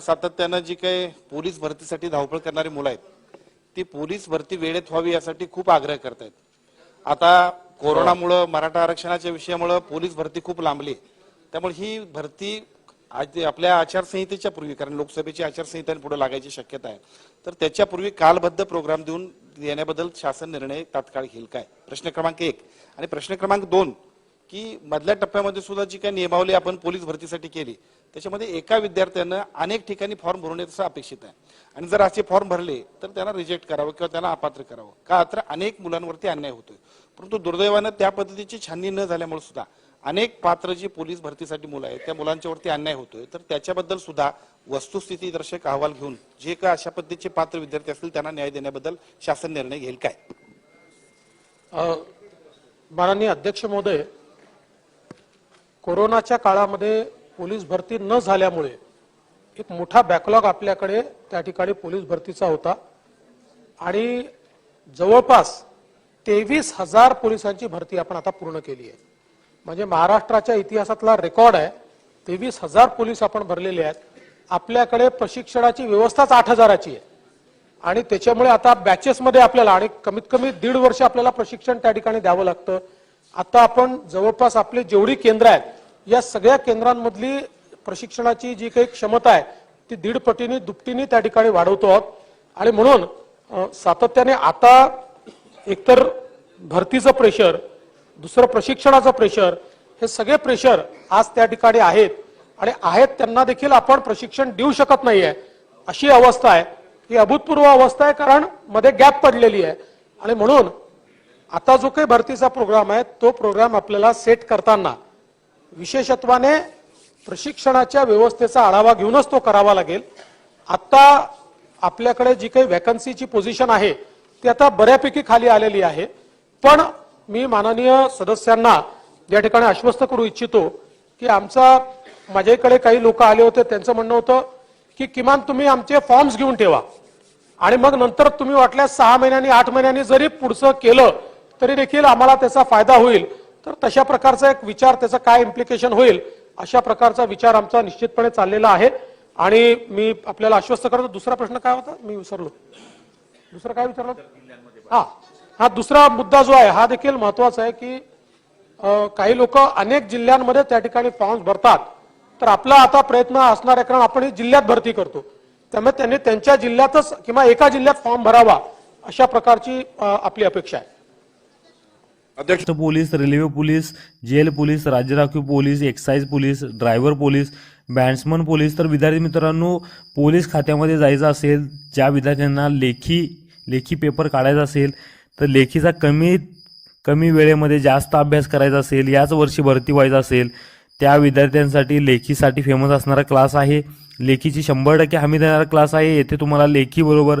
सातत्यानं जी काही पोलीस भरतीसाठी धावपळ करणारी मुलं आहेत ती पोलीस भरती वेळेत व्हावी यासाठी खूप आग्रह करतायत. आता कोरोनामुळं मराठा आरक्षणाच्या विषयामुळं पोलीस भरती खूप लांबली. त्यामुळे ही भरती आज आपल्या आचारसंहितेच्या पूर्वी कारण लोकसभेची आचारसंहिता पुढे लागायची शक्यता आहे. तर त्याच्यापूर्वी कालबद्ध प्रोग्राम देऊन देण्याबद्दल शासन निर्णय तात्काळ घेईल काय? प्रश्न क्रमांक एक. आणि प्रश्न क्रमांक दोन की मधल्या टप्प्यामध्ये सुद्धा जी काही नियमावली आपण पोलीस भरतीसाठी केली त्याच्यामध्ये एका विद्यार्थ्यानं अनेक ठिकाणी फॉर्म भरून येतं अपेक्षित आहे. आणि जर असे फॉर्म भरले तर त्यांना रिजेक्ट करावं किंवा त्यांना अपात्र करावं. का तर अनेक मुलांवरती अन्याय होतोय. परंतु दुर्दैवानं त्या पद्धतीची छाननी न झाल्यामुळे सुद्धा अनेक पात्र जी पोलीस भरतीसाठी मुलं आहेत त्या मुलांच्यावरती अन्याय होतोय. तर त्याच्याबद्दल सुद्धा वस्तुस्थिती दर्शक अहवाल घेऊन जे काय अशा पद्धतीचे पात्र विद्यार्थी असतील त्यांना न्याय देण्याबद्दल शासन निर्णय घेईल. काय? माननीय अध्यक्ष महोदय कोरोनाच्या काळामध्ये पोलीस भरती न झाल्यामुळे एक मोठा बॅकलॉग आपल्याकडे त्या ठिकाणी पोलीस भरतीचा होता. आणि जवळपास तेवीस हजार पोलिसांची भरती आपण आता पूर्ण केली आहे. म्हणजे महाराष्ट्राच्या इतिहासातला रेकॉर्ड आहे. तेवीस हजार पोलीस आपण भरलेले आहेत. आपल्याकडे प्रशिक्षणाची व्यवस्थाच आठ हजाराची आहे. आणि त्याच्यामुळे आता बॅचेसमध्ये आपल्याला आणि कमीत कमी दीड वर्ष आपल्याला प्रशिक्षण त्या ठिकाणी द्यावं लागतं. आता आपण जवळपास आपले जेवढी केंद्र आहेत या सगळ्या केंद्रांमधली प्रशिक्षणाची जी काही क्षमता आहे ती दीड पटीने दुपटीने त्या ठिकाणी वाढवतो आहोत. आणि म्हणून सातत्याने आता एकतर भरतीचं प्रेशर दुसरं प्रशिक्षणाचं प्रेशर हे सगळे प्रेशर आज त्या ठिकाणी आहेत. आणि आहेत त्यांना देखील आपण प्रशिक्षण देऊ शकत नाहीये अशी अवस्था आहे. ही अभूतपूर्व अवस्था आहे कारण मध्ये गॅप पडलेली आहे. आणि म्हणून आता जो काही भरतीचा प्रोग्राम आहे तो प्रोग्राम आपल्याला सेट करताना विशेषत्वाने प्रशिक्षणाच्या व्यवस्थेचा आढावा घेऊनच तो करावा लागेल. आता आपल्याकडे जी काही व्हॅकन्सीची पोझिशन आहे ती आता बऱ्यापैकी खाली आलेली आहे. पण मी माननीय सदस्यांना या ठिकाणी आश्वस्त करू इच्छितो की आमचा माझ्याकडे काही लोक आले होते त्यांचं म्हणणं होतं की किमान तुम्ही आमचे फॉर्म्स घेऊन ठेवा. आणि मग नंतर तुम्ही वाटल्यास सहा महिन्यांनी आठ महिन्यांनी जरी पुढचं केलं तरी देखील आम्हाला त्याचा फायदा होईल. तर तशा प्रकारचा एक विचार त्याचं काय इम्प्लिकेशन होईल अशा प्रकारचा विचार आमचा निश्चितपणे चाललेला आहे. आणि मी आपल्याला आश्वस्त करतो. दुसरा प्रश्न काय होता? मी विसरलो. दुसरा काय विचारलं? हा. हा दुसरा मुद्दा जो आहे हा देखील महत्त्वाचा आहे की काही लोक अनेक जिल्ह्यांमध्ये त्या ठिकाणी फॉर्म्स भरतात. तर आपला आता प्रयत्न असणार आहे कारण आपण ही जिल्ह्यात भरती करतो. त्यामुळे त्यांनी त्यांच्या जिल्ह्यातच किंवा एका जिल्ह्यात फॉर्म भरावा अशा प्रकारची आपली अपेक्षा आहे. अध्यक्ष police railway police jail police राज्य राखीव police excise police driver police batsman police. तर विद्यार्थी मित्रांनो पोलीस खात्यामध्ये जायचं असेल ज्या विद्यार्थ्यांना लेखी लेखी पेपर काढायचा असेल तर लेखीचा कमी कमी वेळेमध्ये जास्त अभ्यास करायचा असेल याच वर्षी भरती व्हायचं असेल त्या विद्यार्थ्यांसाठी लेखीसाठी फेमस असणारा क्लास आहे. लेखीची शंभर टक्के हमी देणारा क्लास आहे. येथे तुम्हाला लेखीबरोबर